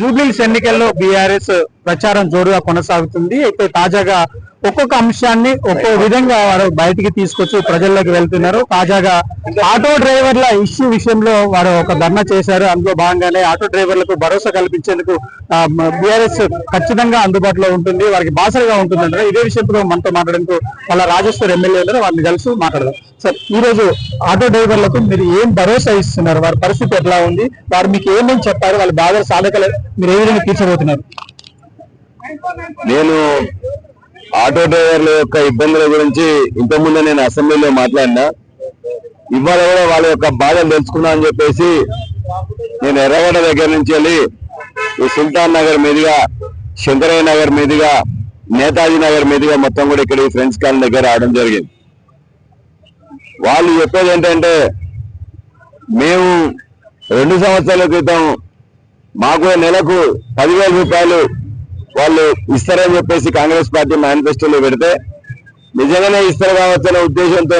జూబ్లీస్ ఎన్నికల్లో బీఆర్ఎస్ ప్రచారం జోరుగా కొనసాగుతుంది. అయితే తాజాగా ఒక్కొక్క అంశాన్ని ఒక్కో విధంగా వారు బయటికి తీసుకొచ్చి ప్రజల్లోకి వెళ్తున్నారు. తాజాగా ఆటో డ్రైవర్ల ఇష్యూ విషయంలో వారు ఒక ధర్నా చేశారు. అందులో భాగంగానే ఆటో డ్రైవర్లకు భరోసా కల్పించేందుకు బీఆర్ఎస్ ఖచ్చితంగా అందుబాటులో ఉంటుంది. వారికి బాసలుగా ఉంటుందంటారు? ఇదే విషయంలో మనతో మాట్లాడేందుకు వాళ్ళ రాజేశ్వర్ ఎమ్మెల్యే ఉన్నారు. వారిని కలిసి మాట్లాడదాం. సార్ ఈ రోజు ఆటో డ్రైవర్లకు మీరు ఏం భరోసా ఇస్తున్నారు? వారి పరిస్థితి ఎట్లా ఉంది? వారు మీకు ఏమేమి చెప్పారు? వాళ్ళ బాధల సాధకలు మీరు ఏ విధంగా తీర్చబోతున్నారు? నేను ఆటో డ్రైవర్ల యొక్క ఇబ్బందుల గురించి ఇంతకుముందే నేను అసెంబ్లీలో మాట్లాడినా. ఇవాళ కూడా వాళ్ళ యొక్క బాధలు తెలుసుకున్నా అని చెప్పేసి నేను ఎర్రగడ్డ దగ్గర నుంచి వెళ్ళి ఈ సుల్తాన్ నగర్ మీదుగా శంకరయ్య నగర్ మీదుగా నేతాజీ నగర్ మీదుగా మొత్తం కూడా ఇక్కడ ఫ్రెండ్స్ కాలనీ దగ్గర రావడం జరిగింది. వాళ్ళు చెప్పేది ఏంటంటే మేము రెండు సంవత్సరాల క్రితం మాకు నెలకు పదివేల రూపాయలు వాళ్ళు ఇస్తారని చెప్పేసి కాంగ్రెస్ పార్టీ మేనిఫెస్టోలో పెడితే నిజంగానే ఇస్తారు కావచ్చు అనే ఉద్దేశంతో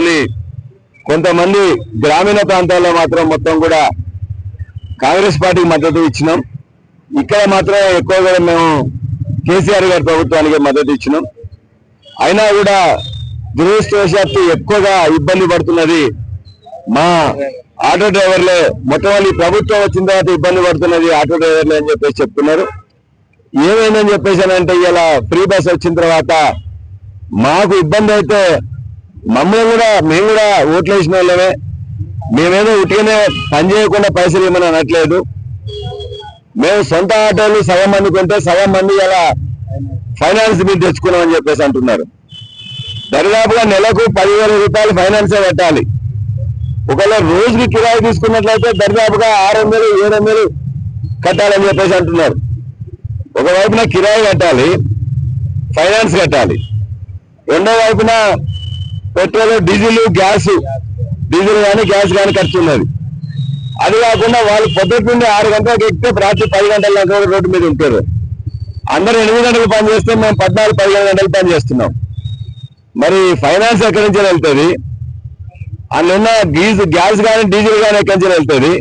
కొంతమంది గ్రామీణ ప్రాంతాల్లో మాత్రం మొత్తం కూడా కాంగ్రెస్ పార్టీకి మద్దతు ఇచ్చినాం. ఇక్కడ మాత్రం ఎక్కువగా మేము కేసీఆర్ గారి ప్రభుత్వానికి మద్దతు ఇచ్చినాం. అయినా కూడా దురదృష్టవశాత్తు ఎక్కువగా ఇబ్బంది పడుతున్నది మా ఆటో డ్రైవర్లే. మొట్టమొదటి ప్రభుత్వం వచ్చిన తర్వాత ఇబ్బంది పడుతున్నది ఆటో డ్రైవర్లే అని చెప్పేసి చెప్తున్నారు. ఏమైందని చెప్పేసానంటే ఇలా ఫ్రీ బస్ వచ్చిన తర్వాత మాకు ఇబ్బంది అయితే మమ్మల్ని కూడా మేము కూడా ఓట్లు వేసిన వాళ్ళమే. మేమేదో ఉట్టిగానే పని చేయకుండా పైసలు ఏమని అనట్లేదు. మేము సొంత ఆటోలు సగం మంది కొంటే సగం మంది ఇలా ఫైనాన్స్ మీద తెచ్చుకున్నామని చెప్పేసి అంటున్నారు. దరిదాపుగా నెలకు పదివేల రూపాయలు ఫైనాన్సే పెట్టాలి ఒకవేళ రోజుకి కిరాయి తీసుకున్నట్లయితే దరిదాపుగా ఆరు వందలు ఏడు వందలు కట్టాలని చెప్పేసి అంటున్నారు. ఒకవైపున కిరాయి కట్టాలి ఫైనాన్స్ కట్టాలి. రెండో వైపున పెట్రోల్ డీజిల్ గ్యాస్ డీజిల్ కానీ గ్యాస్ కానీ ఖర్చు ఉన్నది అది కాకుండా వాళ్ళు పొద్దుటి నుండి ఆరు గంటలకు ఎక్కితే రాత్రి పది గంటల దాకా కూడా రోడ్డు మీద ఉంటారు. అందరు ఎనిమిది గంటలు పని చేస్తే మేము పద్నాలుగు పదిహేను గంటలు పని చేస్తున్నాం. మరి ఫైనాన్స్ ఎక్కడి నుంచి వెళ్తుంది? అందులో గీజ్ గ్యాస్ కానీ డీజిల్ కానీ ఎక్కడి నుంచి వెళ్తుంది?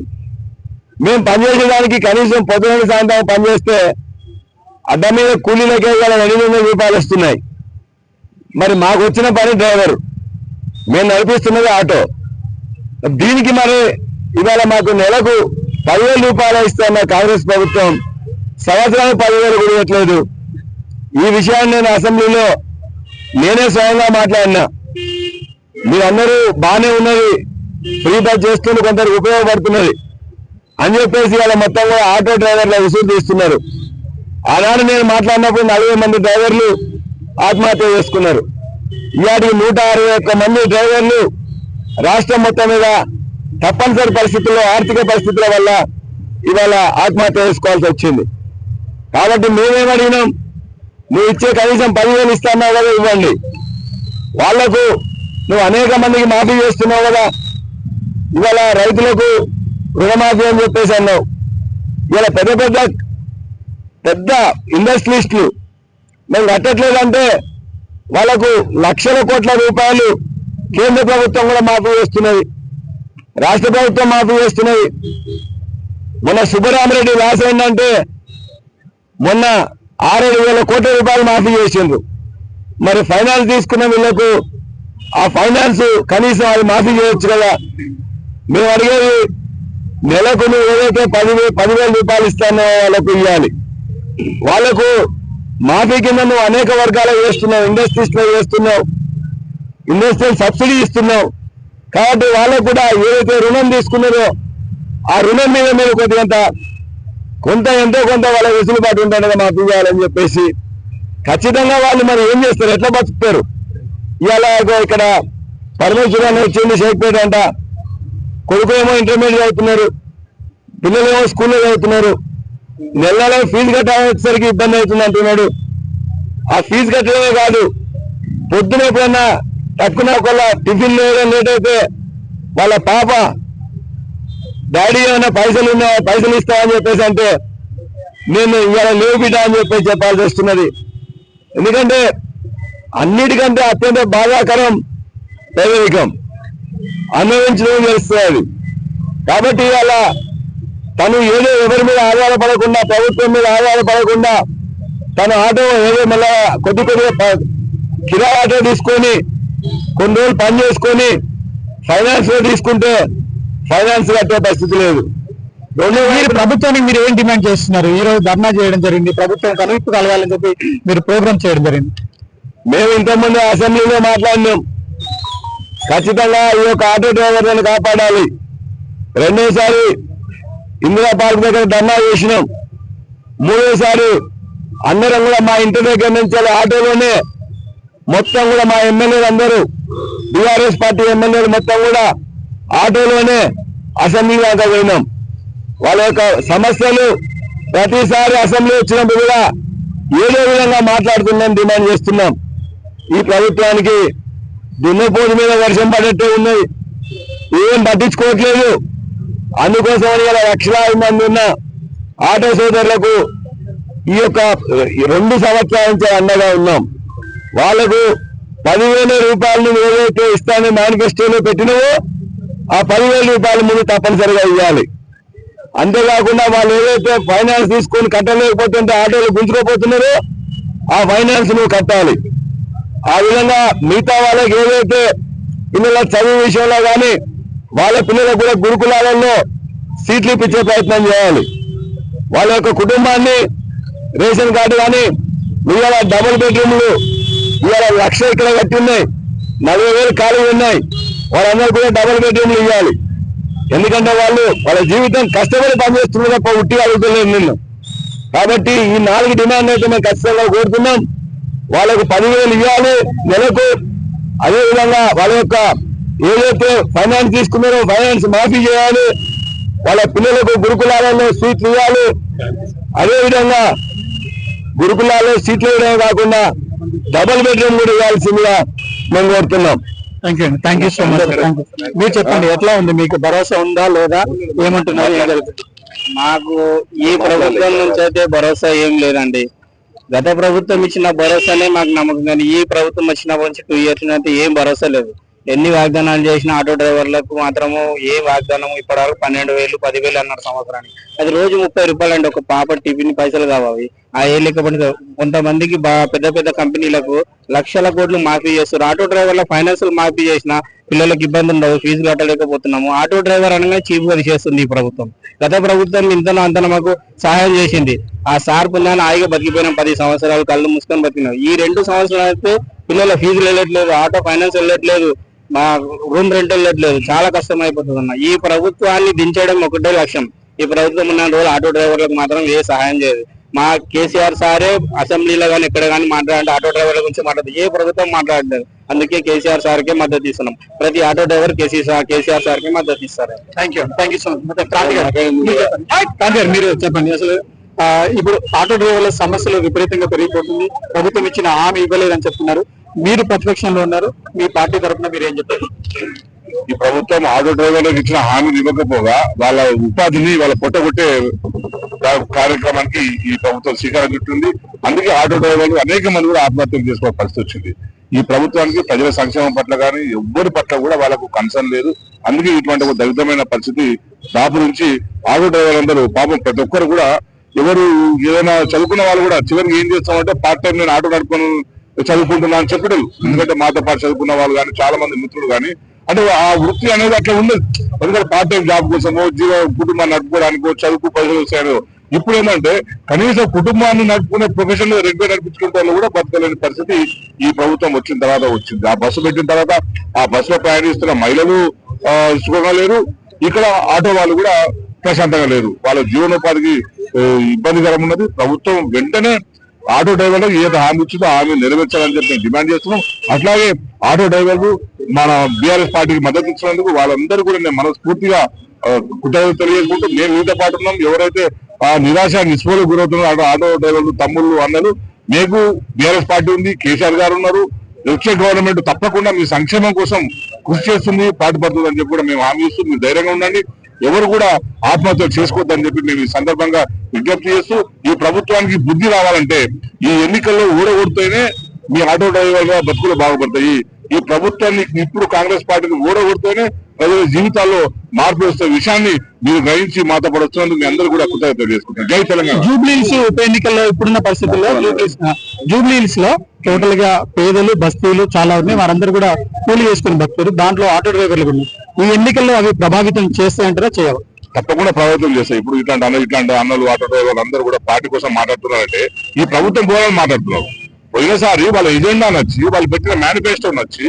మేము పనిచేసేదానికి కనీసం పొద్దున సాయంత్రం పనిచేస్తే అడ్డ మీద కూలీలకే గల ఎనిమిది వందల రూపాయలు వస్తున్నాయి. మరి మాకు వచ్చిన పని డ్రైవర్ మేము నడిపిస్తున్నది ఆటో. దీనికి మరి ఇవాళ మాకు నెలకు పదివేల రూపాయలు ఇస్తున్న కాంగ్రెస్ ప్రభుత్వం. సంవత్సరానికి పదివేలు కూడా ఇవ్వట్లేదు. ఈ విషయాన్ని నేను అసెంబ్లీలో నేనే స్వయంగా మాట్లాడినా. మీరందరూ బాగానే ఉన్నది. ఫ్రీ బస్ చేస్తుంటే కొందరికి ఉపయోగపడుతున్నది. అని చెప్పేసి వాళ్ళ మొత్తం కూడా ఆటో డ్రైవర్ల వసూలు తీస్తున్నారు ఆనాడు నేను మాట్లాడినప్పుడు నలభై మంది డ్రైవర్లు ఆత్మహత్య చేసుకున్నారు. ఇవాటికి నూట అరవై ఒక్క మంది డ్రైవర్లు రాష్ట్రం మొత్తం మీద తప్పనిసరి పరిస్థితుల్లో ఆర్థిక పరిస్థితుల వల్ల ఇవాళ ఆత్మహత్య చేసుకోవాల్సి వచ్చింది. కాబట్టి మేమేమడిగినాం? నువ్వు ఇచ్చే కనీసం పదివేలు ఇస్తున్నావు కదా ఇవ్వండి. వాళ్ళకు నువ్వు అనేక మందికి మాఫీ చేస్తున్నావు కదా. ఇవాళ రైతులకు రుణమాఫీ అని చెప్పేసి అన్నావు. ఇవాళ పెద్ద పెద్ద పెద్ద ఇండస్ట్రియలిస్టులు మేము కట్టట్లేదంటే వాళ్ళకు లక్షల కోట్ల రూపాయలు కేంద్ర ప్రభుత్వం కూడా మాఫీ చేస్తున్నది. రాష్ట్ర ప్రభుత్వం మాఫీ చేస్తున్నది. మొన్న సుబ్బరామరెడ్డి రాసి ఏంటంటే మొన్న ఆరేడు వేల కోట్ల రూపాయలు మాఫీ చేసిండ్రు. మరి ఫైనాన్స్ తీసుకున్న వీళ్ళకు ఆ ఫైనాన్స్ కనీసం అది మాఫీ చేయొచ్చు కదా. మేము అడిగేది నెలకు నువ్వు ఏదైతే పదివే పదివేల రూపాయలు ఇస్తానో వాళ్ళకు ఇవ్వాలి వాళ్ళకు మాఫీ కింద నువ్వు అనేక వర్గాలు వేస్తున్నావు ఇండస్ట్రీస్లో వేస్తున్నావు ఇండస్ట్రియల్ సబ్సిడీ ఇస్తున్నావు. కాబట్టి వాళ్ళకు కూడా ఏదైతే రుణం తీసుకున్నారో ఆ రుణం మీద మీరు కొద్దిగంత కొంత ఎంతో కొంత వాళ్ళ వెసులుబాటు ఉంటుండగా మాకు ఇవ్వాలని చెప్పేసి ఖచ్చితంగా వాళ్ళు మరి ఏం చేస్తారు? ఎట్లా బతుకుతారు? ఇవాళ ఇక్కడ పరమేశ్వర అని వచ్చింది షేక్పేట అంట కొడుకు ఏమో ఇంటర్మీడియట్ అవుతున్నారు పిల్లలు ఏమో స్కూల్లో చదువుతున్నారు. నెలలో ఫీజు కట్టేసరికి ఇబ్బంది అవుతుంది అంటున్నాడు. ఆ ఫీజు కట్టడమే కాదు పొద్దున ఎప్పుడన్నా తక్కువ ఒకళ్ళ టిఫిన్ లేయడం లేట్ అయితే వాళ్ళ పాప డాడీ ఏమైనా పైసలు ఉన్నా పైసలు ఇస్తామని చెప్పేసి అంటే నేను ఇవాళ లేవు బిడ్డ అని చెప్పేసి చెప్పాల్సి వస్తున్నది. ఎందుకంటే అన్నిటికంటే అత్యంత బాధాకరం పేదరికం. అనుభవించడం తెలుస్తుంది. కాబట్టి ఇవాళ తను ఏదో ఎవరి మీద ఆధారపడకుండా ప్రభుత్వం మీద ఆధారపడకుండా తన ఆటో ఏదో మళ్ళా కొద్ది కొద్దిగా కిరాయి ఆటో తీసుకొని కొన్ని రోజులు పని చేసుకొని ఫైనాన్స్లో తీసుకుంటే ఫైనాన్స్ కట్టే పరిస్థితి లేదు. రెండో మీరు ప్రభుత్వానికి మీరు ఏం డిమాండ్ చేస్తున్నారు? ఈ రోజు ధర్నా చేయడం జరిగింది ప్రభుత్వం కనువిప్పు కలగాలని చెప్పి మీరు ప్రోగ్రామ్ చేయడం జరిగింది. మేము ఇంతకుముందు అసెంబ్లీలో మాట్లాడినాం. ఖచ్చితంగా ఈ యొక్క ఆటో డ్రైవర్లను కాపాడాలి. రెండోసారి ఇందిరా పార్క్ దగ్గర ధర్నా చేసినాం. మూడోసారి అందరం కూడా మా ఇంటి దగ్గర నుంచి ఆటోలోనే మొత్తం కూడా మా ఎమ్మెల్యేలు అందరూ బీఆర్ఎస్ పార్టీ ఎమ్మెల్యేలు మొత్తం కూడా ఆటోలోనే అసెంబ్లీ దాకా పోయినాం. వాళ్ళ యొక్క సమస్యలు ప్రతిసారి అసెంబ్లీ వచ్చినప్పుడు కూడా ఏదో విధంగా మాట్లాడుతున్నాం డిమాండ్ చేస్తున్నాం. ఈ ప్రభుత్వానికి దున్నపోటు మీద వర్షం పడట్టే ఉన్నది. ఏం పట్టించుకోవట్లేదు. అందుకోసమని ఇలా లక్షలాది మంది ఉన్న ఆటో సోదరులకు ఈ యొక్క రెండు సంవత్సరాల నుంచి అండగా ఉన్నాం. వాళ్ళకు పదివేల రూపాయలు నువ్వు ఏదైతే ఇస్తానని మేనిఫెస్టోలో పెట్టినవో ఆ పదివేల రూపాయలు ముందు తప్పనిసరిగా ఇవ్వాలి. అంతేకాకుండా వాళ్ళు ఏదైతే ఫైనాన్స్ తీసుకొని కట్టలేకపోతుంటే ఆటోలు గుంజుకోపోతున్నారో ఆ ఫైనాన్స్ నువ్వు కట్టాలి. ఆ విధంగా మిగతా వాళ్ళకి ఏదైతే ఇందులో చదువు విషయంలో కానీ వాళ్ళ పిల్లలకు కూడా గురుకులాలలో సీట్లు ఇప్పించే ప్రయత్నం చేయాలి. వాళ్ళ యొక్క కుటుంబాన్ని రేషన్ కార్డు కానీ ఇవాళ డబుల్ బెడ్రూమ్లు ఇవాళ లక్ష ఇక్కడ కట్టి ఉన్నాయి. నలభై వేలు ఖాళీ ఉన్నాయి. వాళ్ళందరూ కూడా డబుల్ బెడ్రూమ్లు ఇవ్వాలి. ఎందుకంటే వాళ్ళు వాళ్ళ జీవితం కష్టపడి పనిచేస్తున్నారు తప్ప ఉట్టి అడుగుతున్నారు నిన్ను. కాబట్టి ఈ నాలుగు డిమాండ్ అయితే మేము ఖచ్చితంగా కోరుతున్నాం. వాళ్ళకు పదివేలు ఇవ్వాలి నెలకు. అదే విధంగా వాళ్ళ యొక్క ఏదైతే ఫైనాన్స్ తీసుకున్నారో ఫైనాన్స్ మాఫీ చేయాలి. వాళ్ళ పిల్లలకు గురుకులాలలో సీట్లు ఇవ్వాలి. అదే విధంగా గురుకులాల్లో సీట్లు ఇవ్వడమే కాకుండా డబుల్ బెడ్రూమ్ కూడా ఇవ్వాల్సిందిగా మేము కోరుతున్నాం. Thank you thank you so much మీరు చెప్పండి ఎట్లా ఉంది? మీకు భరోసా ఉందా లేదా? ఏమంటున్నారు? మాకు ఈ ప్రభుత్వం నుంచి అయితే భరోసా ఏం లేదండి. గత ప్రభుత్వం ఇచ్చిన భరోసానే మాకు నమ్మకం కానీ ఈ ప్రభుత్వం వచ్చినప్పటి నుంచి టూ ఇయర్స్ అయితే ఏం భరోసా లేదు. ఎన్ని వాగ్దానాలు చేసిన ఆటో డ్రైవర్లకు మాత్రము ఏ వాగ్దానం ఇప్పటివరకు పన్నెండు వేలు పదివేలు అన్నారు సంవత్సరానికి. అది రోజు ముప్పై రూపాయలు అండి ఒక పాప టిఫిన్ పైసలు కావాలి ఆ ఏ లెక్కపడి కొంతమందికి బా- పెద్ద పెద్ద కంపెనీలకు లక్షల కోట్లు మాఫీ చేస్తారు ఆటో డ్రైవర్ల ఫైనాన్స్ మాఫీ చేసిన పిల్లలకు ఇబ్బంది ఉండవు ఫీజు కట్టలేకపోతున్నాము. ఆటో డ్రైవర్ అనగా చీప్గా చేస్తుంది ఈ ప్రభుత్వం. గత ప్రభుత్వం ఇంతనో అంతన మాకు సహాయం చేసింది. ఆ సార్ పుణ్యాన్ని హాయిగా బతికిపోయినాం పది సంవత్సరాలు కళ్ళు మూసుకొని బతికినాం. ఈ రెండు సంవత్సరాలు అయితే పిల్లల ఫీజులు వెళ్ళట్లేదు ఆటో ఫైనాన్స్ వెళ్ళట్లేదు. మా రూమ్ రెంట్ వెళ్ళట్లేదు చాలా కష్టం అయిపోతుంది అన్న ఈ ప్రభుత్వాన్ని దించడం ఒకటే లక్ష్యం. ఈ ప్రభుత్వం ఉన్న రోజులు ఆటో డ్రైవర్లకు మాత్రం ఏ సహాయం చేయదు. మా కేసీఆర్ సారే అసెంబ్లీలో కానీ ఎక్కడ కానీ మాట్లాడంటే ఆటో డ్రైవర్ల గురించి మాట్లాడదు. ఏ ప్రభుత్వం మాట్లాడలేదు. అందుకే కేసీఆర్ సార్కే మద్దతు ఇస్తున్నాం. ప్రతి ఆటో డ్రైవర్ కేసీఆర్ కేసీఆర్ సార్కే మద్దతు ఇస్తారు. Thank you thank you so much Kranthi మీరు చెప్పండి. అసలు ఇప్పుడు ఆటో డ్రైవర్ల సమస్యలు విపరీతంగా పెరిగిపోతుంది. ప్రభుత్వం ఇచ్చిన హామీ ఇవ్వలేదని చెప్తున్నారు. మీరు ప్రతిపక్షంలో ఉన్నారు మీ పార్టీ తరఫున మీరు ఏం చెప్తారు? ఈ ప్రభుత్వం ఆటో డ్రైవర్లకు ఇచ్చిన హామీలు ఇవ్వకపోగా వాళ్ళ ఉపాధిని వాళ్ళ పొట్టగొట్టే కార్యక్రమానికి ఈ ప్రభుత్వం శ్రీకారం చుట్టింది. అందుకే ఆటో డ్రైవర్లు అనేక మంది కూడా ఆత్మహత్యలు చేసుకునే పరిస్థితి వచ్చింది. ఈ ప్రభుత్వానికి ప్రజల సంక్షేమం పట్ల కానీ ఎవ్వరి పట్ల కూడా వాళ్ళకు కన్సర్న్ లేదు. అందుకే ఇటువంటి ఒక దళితమైన పరిస్థితి దాపు నుంచి ఆటో డ్రైవర్ అందరూ పాపం ప్రతి ఒక్కరు కూడా ఎవరు ఏదైనా చదువుకున్న వాళ్ళు కూడా చివరికి ఏం చేస్తామంటే పార్ట్ టైం నేను ఆటో నడుపుకొని చదువుకుంటున్నా అని చెప్పడం. ఎందుకంటే మాతో పాటు చదువుకున్న వాళ్ళు కానీ చాలా మంది మిత్రులు కానీ అంటే ఆ వృత్తి అనేది అట్లా ఉండదు. ఎందుకంటే పార్ట్ టైం జాబ్ కోసమో జీవ కుటుంబాన్ని నడుపుకోవడానికో చదువుకు పైసలు వస్తాయో ఇప్పుడు ఏంటంటే కనీసం కుటుంబాన్ని నడుపుకునే ప్రొఫెషన్ రెగ్యులర్ నడిపించుకుంటే కూడా బతకలేని పరిస్థితి ఈ ప్రభుత్వం వచ్చిన తర్వాత వచ్చింది. ఆ బస్సు పెట్టిన తర్వాత ఆ బస్సులో ప్రయాణిస్తున్న మహిళలు సుఖంగా లేరు. ఇక్కడ ఆటో వాళ్ళు కూడా ప్రశాంతంగా లేరు. వాళ్ళ జీవనోపాధికి ఇబ్బందికరం ఉన్నది. ప్రభుత్వం వెంటనే ఆటో డ్రైవర్లకు ఏదో హామీ ఇచ్చిందో హామీ నెరవేర్చాలని చెప్పి డిమాండ్ చేస్తున్నాం. అట్లాగే ఆటో డ్రైవర్లు మన బీఆర్ఎస్ పార్టీకి మద్దతు ఇచ్చినందుకు వాళ్ళందరూ కూడా నేను మనస్ఫూర్తిగా ఆ, తెలియజేసుకుంటూ మేము మీతో పాటు ఉన్నాం. ఎవరైతే ఆ నిరాశ నిస్పృహలకు గురవుతున్నారు ఆటో ఆటో డ్రైవర్లు తమ్ముళ్ళు అన్నలు మీకు బీఆర్ఎస్ పార్టీ ఉంది కేసీఆర్ గారు ఉన్నారు. వచ్చే గవర్నమెంట్ తప్పకుండా మీ సంక్షేమం కోసం కృషి చేస్తుంది పాటుపడుతుంది అని చెప్పి కూడా మేము హామీ ఇస్తూ మీరు ధైర్యంగా ఉండండి. ఎవరు కూడా ఆత్మహత్యలు చేసుకోవద్దని చెప్పి మేము ఈ సందర్భంగా విజ్ఞప్తి చేస్తూ ఈ ప్రభుత్వానికి బుద్ధి రావాలంటే ఈ ఎన్నికల్లో ఊడగొడితేనే మీ ఆటో డ్రైవర్గా బతుకులు బాగుపడతాయి. ఈ ప్రభుత్వాన్ని ఇప్పుడు కాంగ్రెస్ పార్టీని ఊడగొడితేనే ప్రజల జీవితాల్లో మార్పు వస్తే విషయాన్ని మీరు గ్రహించి మాతో పడుతున్నందుకు మీ అందరూ కూడా కృతజ్ఞతలు చేసుకుంటాం జై తెలంగాణ. జూబ్లీహిల్స్ ఉప ఎన్నికల్లో ఇప్పుడున్న పరిస్థితుల్లో జూబ్లీహిల్స్లో టోటల్గా పేదలు బస్తీలు చాలా ఉన్నాయి. వారందరూ కూడా కూలి చేసుకుని బతుకుతారు. దాంట్లో ఆటో డ్రైవర్లు కూడా. ఈ ఎన్నికల్లో అవి ప్రభావితం చేస్తాయంటారా చేయాలి తప్పకుండా ప్రభావితం చేస్తాయి. ఇప్పుడు ఇట్లాంటి అన్న ఇట్లాంటి అన్నలు ఆటో డ్రైవర్లు అందరూ కూడా పార్టీ కోసం మాట్లాడుతున్నారంటే ఈ ప్రభుత్వం పోవాలని మాట్లాడుతున్నారు. పోయినసారి వాళ్ళ ఎజెండా నచ్చి వాళ్ళు పెట్టిన మేనిఫెస్టో నచ్చి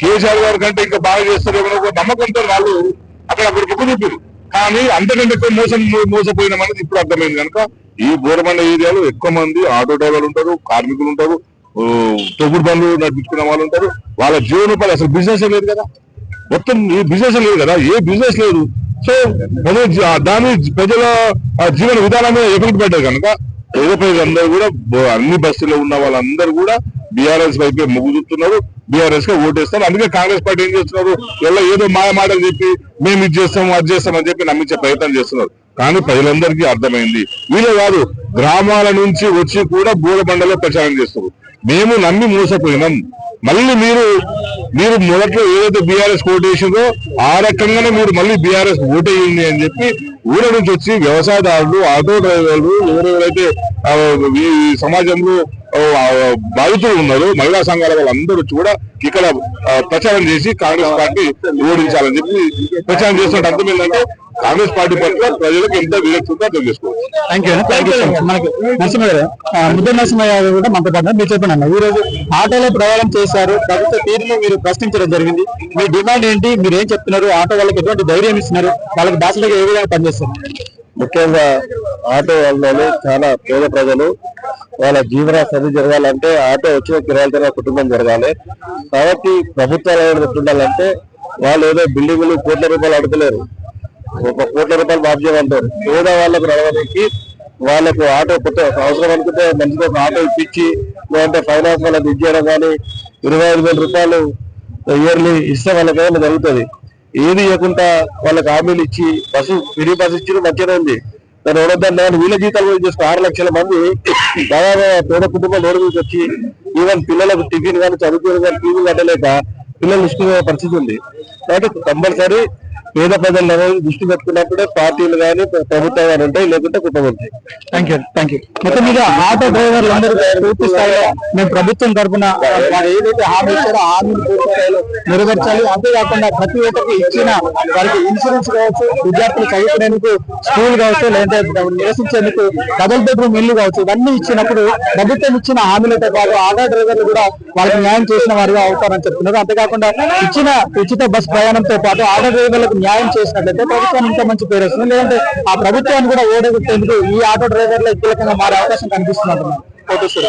కేసీఆర్ గారి కంటే ఇంకా బాగా చేస్తారేమో నమ్మకంతో వాళ్ళు అక్కడ అక్కడ బుక్ చూపారు కానీ అంతకంటే ఎక్కువ మోసం మోసపోయిన మనకి ఇప్పుడు అర్థమైంది కనుక ఈ బోరమండ ఏరియాలో ఎక్కువ మంది ఆటో డ్రైవర్లు ఉంటారు కార్మికులు ఉంటారు తొగుడు బండ్లు నడిపించుకునే వాళ్ళు ఉంటారు. వాళ్ళ జీవనోపాధి అసలు బిజినెస్ లేదు కదా. మొత్తం ఈ బిజినెస్ లేదు కదా. ఏ బిజినెస్ లేదు. సో ప్రజలు దాని ప్రజల జీవన విధానం మీద ఎఫెక్ట్ పడ్డారు కనుక పేద ప్రజలందరూ కూడా అన్ని బస్సులో ఉన్న వాళ్ళందరూ కూడా బీఆర్ఎస్ వైపే మొగ్గు బీఆర్ఎస్గా ఓటేస్తారు. అందుకే కాంగ్రెస్ పార్టీ ఏం చేస్తున్నారు? ఇలా ఏదో మాయ మాటలు చెప్పి మేము ఇది చేస్తాం అది చేస్తాం అని చెప్పి నమ్మించే ప్రయత్నం చేస్తున్నారు. కానీ ప్రజలందరికీ అర్థమైంది వీళ్ళు కాదు గ్రామాల నుంచి వచ్చి కూడా బూడబండలో ప్రచారం చేస్తారు. మేము నమ్మి మోసపోయినాం. మళ్ళీ మీరు మీరు మొదట్లో ఏదైతే బీఆర్ఎస్ ఓటేసిందో ఆ రకంగానే మీరు మళ్ళీ బీఆర్ఎస్ ఓటేయండి అని చెప్పి ఊర నుంచి వచ్చి వ్యవసాయదారులు ఆటో డ్రైవర్లు ఎవరెవరైతే ఈ సమాజంలో బాధితులు ఉన్నారు. మహిళా సంఘాల వాళ్ళందరూ కూడా ఇక్కడ ప్రచారం చేసి కాంగ్రెస్ పార్టీ ఓడించాలని చెప్పి ప్రచారం చేస్తున్న అర్థం ఏంటంటే కాంగ్రెస్ పార్టీ పట్ల ప్రజలకు ఎంత విరక్తి అర్థం చేసుకోవచ్చు. కూడా మనతో పాటు మీరు చెప్పండి ఈ రోజు ఆటోలో ప్రయాణం చేశారు. ప్రభుత్వ తీరును మీరు ప్రశ్నించడం జరిగింది. మీ డిమాండ్ ఏంటి? మీరు ఏం చెప్తున్నారు? ఆటో వాళ్ళకి ఎటువంటి ధైర్యం ఇస్తున్నారు? వాళ్ళకి బాసలుగా ఏ విధంగా పనిచేస్తారు? ముఖ్యంగా ఆటో వాళ్ళు చాలా పేద ప్రజలు వాళ్ళ జీవన స్థితి జరగాలంటే ఆటో వచ్చిన కిరాయితన కుటుంబం జరగాలి. కాబట్టి ప్రభుత్వాలు ఏమైనా ఉండాలంటే వాళ్ళు ఏదో బిల్డింగులు కోట్ల రూపాయలు అడగలేరు ఒక కోట్ల రూపాయలు మాఫ్ చేయమంటారు. పేద వాళ్ళకు నడవడానికి వాళ్ళకు ఆటో కొత్త అవసరం అనుకుంటే మంచిగా ఒక ఆటో ఇప్పించి లేదంటే ఫైనాన్స్ వాళ్ళకి ఇచ్చేయడం కానీ ఇరవై ఐదు వేల రూపాయలు ఇయర్లీ ఇస్తే వాళ్ళకి ఏమైనా జరుగుతుంది. ఏది ఇవ్వకుండా వాళ్ళకి హామీలు ఇచ్చి బస్సు ఫ్రీ బస్సు ఇచ్చి మంచిగా ఉంది. దాని ఎవరొద్దని నేను వీళ్ళ జీతాలు కూడా చేస్తే ఆరు లక్షల మంది దాదాపు పేద కుటుంబాలు ఓడికి వచ్చి ఈవెన్ పిల్లలకు టిఫిన్ కానీ చదువుకుని కానీ టీవీ కట్టలేక పిల్లలు ఇష్టమైన పరిస్థితి ఉంది. కాబట్టి కంపల్సరీ పేద ప్రజల దృష్టి పెట్టుకున్నప్పుడే పార్టీలు కానీ ప్రభుత్వం కానీ ఉంటాయి లేకుంటే కుటుంబం ఉంటాయి థ్యాంక్ యూ థ్యాంక్ యూ మొత్తం మీద ఆటో డ్రైవర్లు అందరూ పూర్తి స్థాయిలో మేము ప్రభుత్వం తరఫున ఏదైతే హామీ ఇచ్చారో హామీని పూర్తి స్థాయిలో నెరవేర్చాలి. అంతేకాకుండా ప్రతి ఒక్కరికి ఇచ్చిన వారికి ఇన్సూరెన్స్ కావచ్చు విద్యార్థులు చదువుకునేందుకు స్కూల్ కావచ్చు లేదంటే నివసించేందుకు డబుల్ బెడ్రూమ్ ఇల్లు కావచ్చు ఇవన్నీ ఇచ్చినప్పుడు ప్రభుత్వం ఇచ్చిన హామీలతో పాటు ఆటో డ్రైవర్లు కూడా వాళ్ళకి న్యాయం చేసిన వారుగా అవుతారని చెప్తున్నారు. అంతేకాకుండా ఇచ్చిన ఉచిత బస్ ప్రయాణంతో పాటు ఆటో డ్రైవర్లకు న్యాయం చేసినట్లయితే ప్రభుత్వానికి ఇంకా మంచి పేరు వస్తుంది. లేదంటే ఆ ప్రభుత్వాన్ని కూడా ఓడగొట్టేందుకు ఈ ఆటో డ్రైవర్లే కీలకంగా మారే అవకాశం కనిపిస్తున్నట్టున్నారు కోటేశ్వర